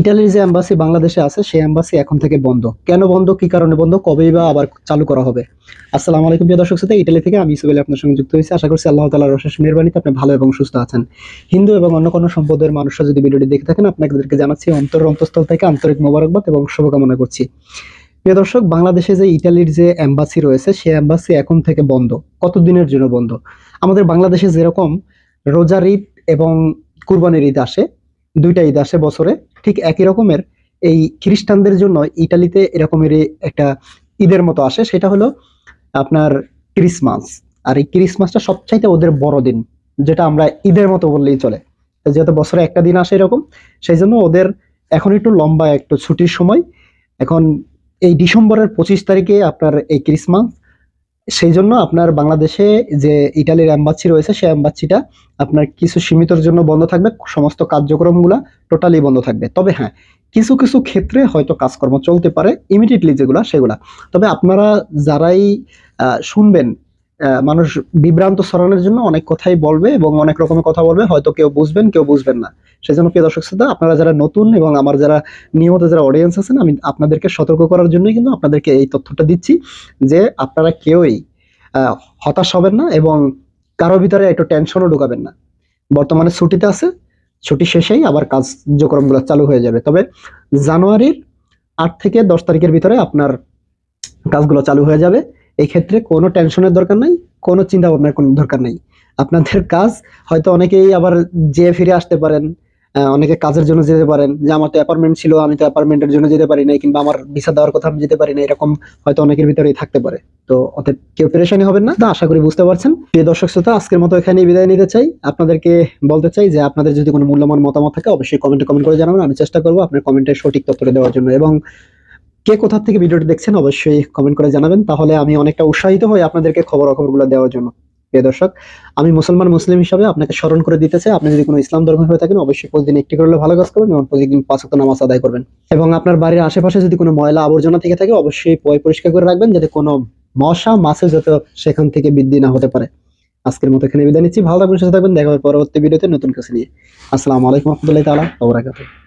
ইটালির যে এম্বাসি বাংলাদেশে আছে, সেই এম্বাসি এখন থেকে বন্ধ। কেন বন্ধ? কি কারণে বন্ধ? কবেই বা আবার চালু করা হবে? আসসালামু আলাইকুম প্রিয় দর্শক শ্রোতা, ইটালি থেকে আমি ইসুবেল আপনার সঙ্গে যুক্ত হয়েছি। আশা করছি আল্লাহ তাআলার অশেষ মেহরবানিতে আপনি ভালো এবং সুস্থ আছেন। হিন্দু এবং অন্য কোনো সম্প্রদায়ের মানুষরা যদি ভিডিওটি দেখে থাকেন, আপনাদেরকে জানাচ্ছি অন্তর অন্তঃস্থল থেকে আন্তরিক মোবারকবাদ এবং শুভকামনা করছি। প্রিয় দর্শক, বাংলাদেশে যে ইটালির যে এম্বাসি রয়েছে, সেই এম্বাসি এখন থেকে বন্ধ। কত দিনের জন্য বন্ধ? আমাদের বাংলাদেশে যেরকম রোজার ঈদ এবং কুরবানির ঈদ আসে দুইটা ঈদ আসে বছরে। ঠিক একই রকমের এই খ্রিস্টানদের জন্য ইটালিতে এরকমেরই একটা ঈদের মতো আসে, সেটা হলো আপনার ক্রিসমাস। আর এই ক্রিসমাসটা সবচাইতে ওদের বড় দিন যেটা আমরা ঈদের মতো বললেই চলে। যেহেতু বছরে একটা দিন আসে এরকম সেই জন্য ওদের এখন একটু লম্বা, একটু ছুটির সময়। এখন এই ডিসেম্বরের পঁচিশ তারিখে আপনার এই ক্রিসমাস সেই জন্য আপনার বাংলাদেশে যে ইটালির অ্যাম্বাসি রয়েছে, সেই অ্যাম্বাসিটা আপনার কিছু সীমিতর জন্য বন্ধ থাকবে। সমস্ত কার্যক্রমগুলা টোটালি বন্ধ থাকবে। তবে হ্যাঁ কিছু কিছু ক্ষেত্রে হয়তো কাজকর্ম চলতে পারে ইমিডিয়েটলি যেগুলা, সেগুলা। তবে আপনারা যারাই শুনবেন মানুষ বিভ্রান্ত ছড়ানোর জন্য অনেক কথাই বলবে এবং অনেক রকমের কথা বলবে, হয়তো কেউ বুঝবেন কেউ বুঝবেন না। সেজন্য প্রিয় দর্শক শ্রোতা, আপনারা যারা নতুন এবং আমার যারা নিয়মিত যারা অডিয়েন্স আছেন, আমি আপনাদেরকে সতর্ক করার জন্যই কিন্তু আপনাদেরকে এই তথ্যটা দিচ্ছি যে আপনারা কেউই হতাশ হবেন না এবং কারও ভিতরে একটু টেনশনও ঢুকাবেন না। বর্তমানে ছুটিতে আছে, ছুটি শেষেই আবার কার্যক্রমগুলো চালু হয়ে যাবে। তবে জানুয়ারির আট থেকে দশ তারিখের ভিতরে আপনার কাজগুলো চালু হয়ে যাবে। এই ক্ষেত্রে কোনো টেনশনের দরকার নাই, কোনো চিন্তা ভাবনার কোনো দরকার নেই। আপনাদের কাজ হয়তো অনেকেই আবার যেয়ে ফিরে আসতে পারেন অনেকে কাজের জন্য যেতে পারেন। যে আমার তো অ্যাপার্টমেন্ট ছিল, আমি তো অ্যাপার্টমেন্টের জন্য যেতে পারি নাই, কিংবা আমার ভিসা দেওয়ার কথা আমি যেতে পারি না এরকম হয়তো অনেকের ভিতরেই থাকতে পারে। তো অতএব কেউ পেরেশানি হবেন না। আশা করি বুঝতে পারছেন। প্রিয় দর্শক শ্রোতা, আজকের মতো এখানেই বিদায় নিতে চাই। আপনাদেরকে বলতে চাই যে, আপনাদের যদি কোনো মূল্যবান মতামত থাকে, অবশ্যই কমেন্টে কমেন্ট করে জানাবেন। আমি চেষ্টা করব আপনার কমেন্টের সঠিক তথ্যটা দেওয়ার জন্য। এবং কে কোথা থেকে ভিডিওটি দেখছেন, অবশ্যই কমেন্ট করে জানাবেন। তাহলে আমি অনেকটা উৎসাহিত হই আপনাদেরকে খবর খবরগুলো দেওয়ার জন্য। প্রিয় দর্শক, আমি মুসলমান মুসলিম হিসাবে আপনাকে স্মরণ করে দিতে চাই, আপনি যদি কোনো ইসলাম ধর্মের হয়ে থাকেন, অবশ্যই প্রতিদিন একটি করলে ভালো কাজ করবেন এবং প্রতিদিন পাঁচ ওয়াক্ত নামাজ আদায় করবেন। এবং আপনার বাড়ির আশেপাশে যদি কোনো ময়লা আবর্জনা থেকে থাকে, অবশ্যই পয় পরিষ্কার করে রাখবেন যাতে কোনো মশা, মাছে যাতে সেখান থেকে বৃদ্ধি না হতে পারে। আজকের মতো এখানে বিদায় নিচ্ছি। ভালো থাকবেন, সুস্থ থাকবেন। দেখা হবে পরবর্তী ভিডিওতে নতুন কিছু নিয়ে। আসসালামু আলাইকুম রহমতুল্লাহ বারাকাতুহু।